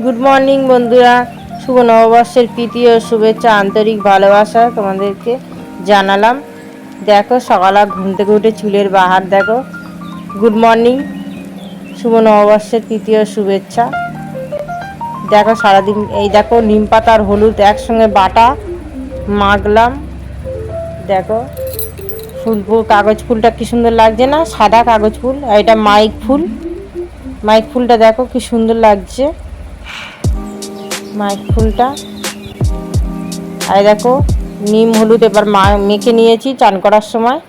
Good morning বন্ধুরা। শুভ নববর্ষের প্রীতি ও শুভেচ্ছা, আন্তরিক ভালোবাসা তোমাদেরকে জানালাম। দেখো, সকালে ঘুম থেকে উঠে চুলের বাহার দেখো। গুড মর্নিং শুভ নববর্ষের ও শুভেচ্ছা। দেখো, সারাদিন এই দেখো, নিম পাতা আর হলুদ একসঙ্গে বাটা, মাখলাম। দেখো, ফুল কাগজ ফুলটা কি সুন্দর লাগছে না? সাদা কাগজ ফুল এটা মাইক ফুল। মাইক ফুলটা দেখো, কি সুন্দর লাগছে। মাইক ফুলটা। আর দেখো, নিম, হলুদ, এবার মা মেখে নিয়েছি চান করার সময়।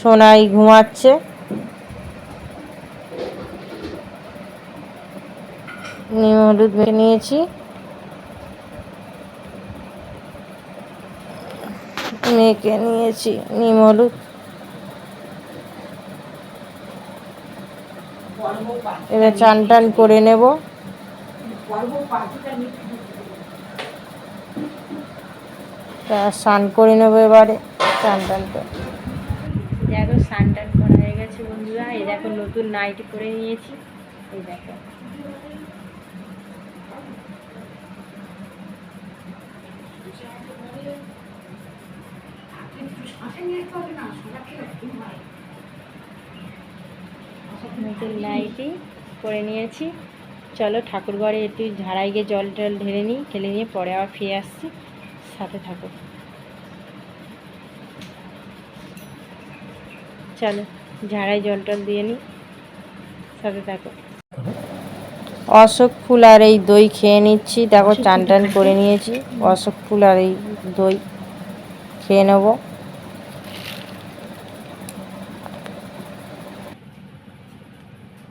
সোনাই ঘুমাচ্ছে। নিম, হলুদ মেখে নিয়েছি। মেখে নিয়েছি নিম হলুদ এবার চান টান করে নেব। তা স্নান করে নেব এবারে চান টান করে। দেখো স্নান টান করা হয়ে গেছে বন্ধুরা। এই দেখো, নতুন নাইটি পরে নিয়েছি। এই দেখো। নতুন নাইটি করে নিয়েছি চলো ঠাকুর ঘরে একটু ঝাড়াই গিয়ে জল টল ঢেলে নিই ঢেলে নিয়ে পরে আবার ফিরে আসছি সাথে থাকো। চলো ঝাড়াই জল টল দিয়ে নিই সাথে থাকো। অশোক ফুল আর এই দই খেয়ে নিচ্ছি দেখো চান টান করে নিয়েছি অশোক ফুল আর এই দই। খেয়ে নেব।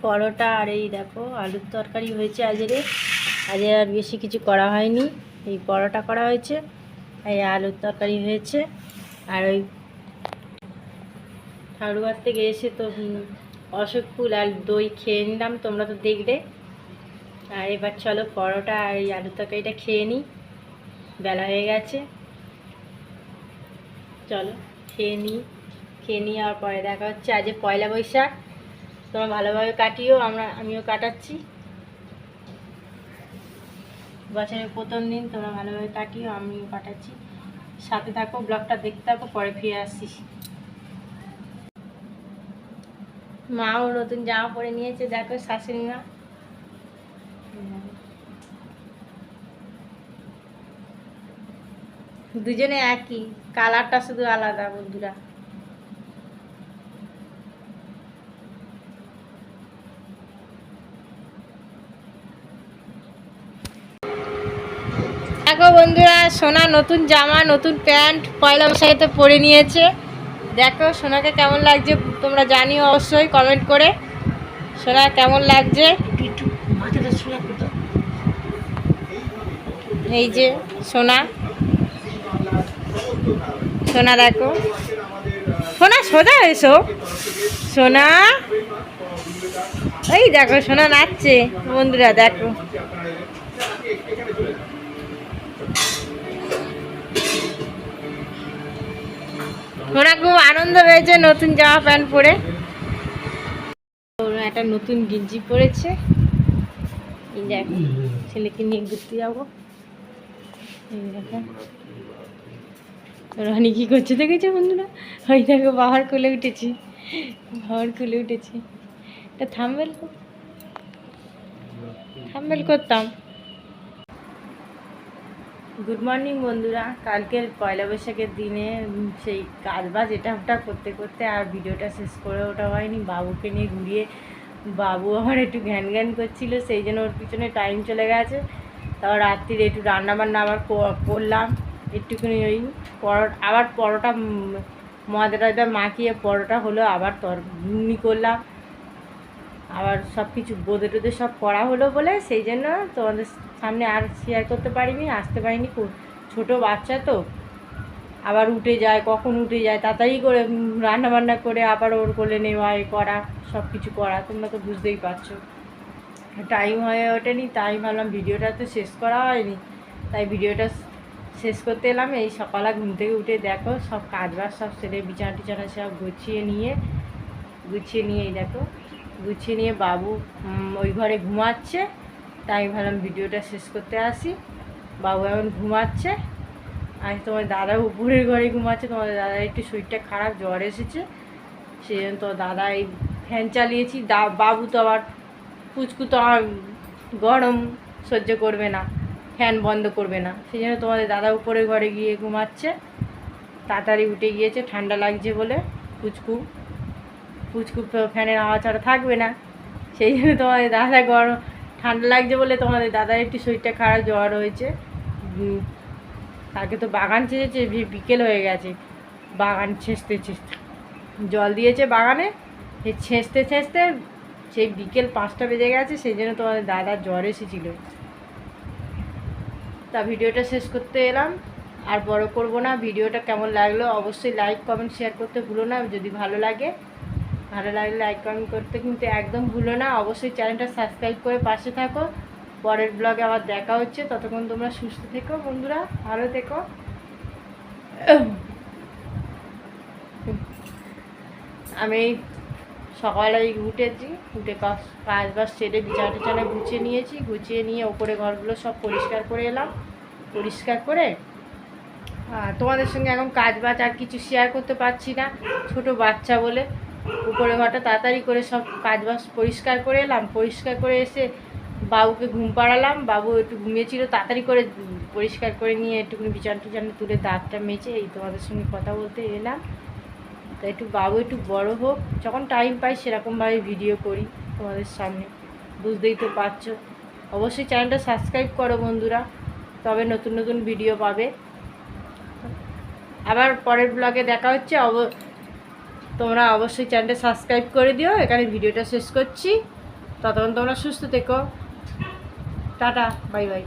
পরোটা আর এই দেখো, আলুর তরকারি হয়েছে আজকে। আজকে আর বেশি কিছু করা হয়নি। এই পরোটা করা হয়েছে, এই আলুর তরকারি হয়েছে, আর ওই ঠাকুরঘর থেকে এসে তো অশোক ফুল আর দই খেয়ে নিলাম, তোমরা তো দেখলে আর এবার চলো পরোটা আর এই আলুর তরকারিটা খেয়ে নিই। বেলা হয়ে গেছে। চলো, খেয়ে নিই খেয়ে নিই আর পরে দেখা হচ্ছে। আজ পয়লা বৈশাখ, তোমরা ভালোভাবে কাটিও, আমরা, আমিও কাটাচ্ছি। বছরের প্রথম দিন, তোমরা ভালোভাবে কাটিও, আমিও কাটাচ্ছি। সাথে থাকো, ব্লগটা দেখতে থাকো, পরে ফিরে আসছিস মাও নতুন জামা পরে নিয়েছে, দেখো শাশুড়ি মা। দুজনে একই কালারটা শুধু আলাদা বন্ধুরা। দেখো বন্ধুরা সোনা নতুন জামা নতুন প্যান্ট পয়লা বৈশাখেতে পরে নিয়েছে। দেখো সোনাকে কেমন লাগছে তোমরা জানিও অবশ্যই কমেন্ট করে। সোনা কেমন লাগছে? এই যে সোনা। সোনা, দেখো। সোনা, সোজা এসো। সোনা, এই দেখো, সোনা নাচছে। বন্ধুরা, দেখো। ওরা খুব আনন্দ পেয়েছে নতুন জামা প্যান্ট পরে। একটা নতুন গেঞ্জি পরেছে। ছেলেকে নিয়ে ঘুরতে যাব। এই দেখো। রানি কি করছে দেখেছ বন্ধুরা? ওই দেখো, বাবার কোলে উঠেছি। বাবার কোলে উঠেছি। এটা থামবেল থামবেল করতাম। গুড মর্নিং বন্ধুরা। কালকের পয়লা বৈশাখের দিনে সেই কাজ বাজ এটা ওটা করতে করতে আর ভিডিওটা শেষ করে ওঠা হয়নি। বাবুকে নিয়ে ঘুরিয়ে বাবু আমার একটু ঘ্যান ঘ্যান করছিল, সেই জন্য ওর পিছনে টাইম চলে গেছে। তারপর রাত্রিরে একটু রান্না বান্না আবার করলাম। একটুখানি ওই পরোটা আবার পরোটা ময়দা টয়দা মাখিয়ে পরোটা হলো, আবার তর ঘুগনি করলাম। আবার সব কিছু বোঁদে টোদে সব করা হলো বলে, সেই জন্য তোমাদের সামনে আর শেয়ার করতে পারিনি, আসতে পারিনি। ছোটো বাচ্চা তো। আবার উঠে যায়, কখন উঠে যায়, তাড়াতাড়ি করে রান্না বান্না করে, আবার ওর কোলে নেওয়া এ করা সব কিছু করা, তোমরা তো বুঝতেই পারছ। টাইম হয়ে ওঠেনি, তাই ভাবলাম ভিডিওটা তো শেষ করা হয়নি। তাই ভিডিওটা শেষ করতে এলাম। এই সকালে ঘুম থেকে উঠে দেখো, সব কাজ বাজ সব সেরে বিছানা টিছানা সব গুছিয়ে নিয়ে গুছিয়ে নিয়ে দেখো, গুছিয়ে নিয়ে বাবু ওই ঘরে ঘুমাচ্ছে। তাই আমি ভাবলাম ভিডিওটা শেষ করতে আসি। বাবু এখন ঘুমাচ্ছে। আর তোমার দাদা উপরের ঘরে ঘুমাচ্ছে। তোমাদের দাদা একটু শরীরটা খারাপ, জ্বর এসেছে। সেই জন্য তো দাদা এই ফ্যান চালিয়েছি। দা, বাবু তো আবার পুচকু তো আর গরম সহ্য করবে না। ফ্যান বন্ধ করবে না। সেই জন্য তোমাদের দাদা উপরে ঘরে গিয়ে ঘুমাচ্ছে। তাড়াতাড়ি উঠে গিয়েছে, ঠান্ডা লাগছে বলে। পুচকু পুচকু ফ্যানের হাওয়া ছাড়া থাকবে না। সেই জন্য তোমাদের দাদা গরম, ঠান্ডা লাগছে বলে তোমাদের দাদার একটু শরীরটা খারাপ জ্বর হয়েছে। তাকে তো বাগান ছেঁচেছে বিকেল হয়ে গেছে। বাগান ছেঁচতে ছেঁচতে। জল দিয়েছে বাগানে সেই ছেঁচতে ছেঁচতে সেই বিকেল পাঁচটা বেজে গেছে সেই জন্য তোমাদের দাদার জ্বর এসেছিল। তা ভিডিওটা শেষ করতে এলাম। আর বড় করব না, ভিডিওটা কেমন লাগল অবশ্যই লাইক কমেন্ট শেয়ার করতে ভুলো না। যদি ভালো লাগে, ভালো লাগলে লাইক কমেন্ট করতে কিন্তু একদম ভুলো না। অবশ্যই চ্যানেলটা সাবস্ক্রাইব করে পাশে থাকো। পরের ব্লগে আবার দেখা হচ্ছে। ততক্ষণ তোমরা সুস্থ থেকো বন্ধুরা, ভালো থেকো। আমি সকালে উঠেছি, উঠে কাজ বাজ সেরে বিছানা টিছানা গুছিয়ে নিয়েছি, গুছিয়ে নিয়ে ওপরে ঘরগুলো সব পরিষ্কার করে এলাম। পরিষ্কার করে তোমাদের সঙ্গে এখন কাজ বাজ আর কিছু শেয়ার করতে পারছি না, ছোট বাচ্চা বলে। উপরে ঘরটা তাড়াতাড়ি করে সব কাজ বাজ পরিষ্কার করে এলাম, পরিষ্কার করে এসে বাবুকে ঘুম পাড়ালাম, বাবু একটু ঘুমিয়েছিল, তাড়াতাড়ি করে পরিষ্কার করে নিয়ে একটুখানি বিছানা টিছানা তুলে দাঁতটা মেচে এই তোমাদের সঙ্গে কথা বলতে এলাম। তো একটু বাবু একটু বড় হোক, যখন টাইম পাই সেরকমভাবে ভিডিও করি তোমাদের সামনে। বুঝতেই তো পারছ। অবশ্যই চ্যানেলটা সাবস্ক্রাইব করো বন্ধুরা, তবে নতুন নতুন ভিডিও পাবে। আবার পরের ব্লগে দেখা হচ্ছে, অব, তোমরা অবশ্যই চ্যানেলটা সাবস্ক্রাইব করে দিও। এখানে ভিডিওটা শেষ করছি। ততক্ষণ তোমরা সুস্থ থেকো। Tata bye bye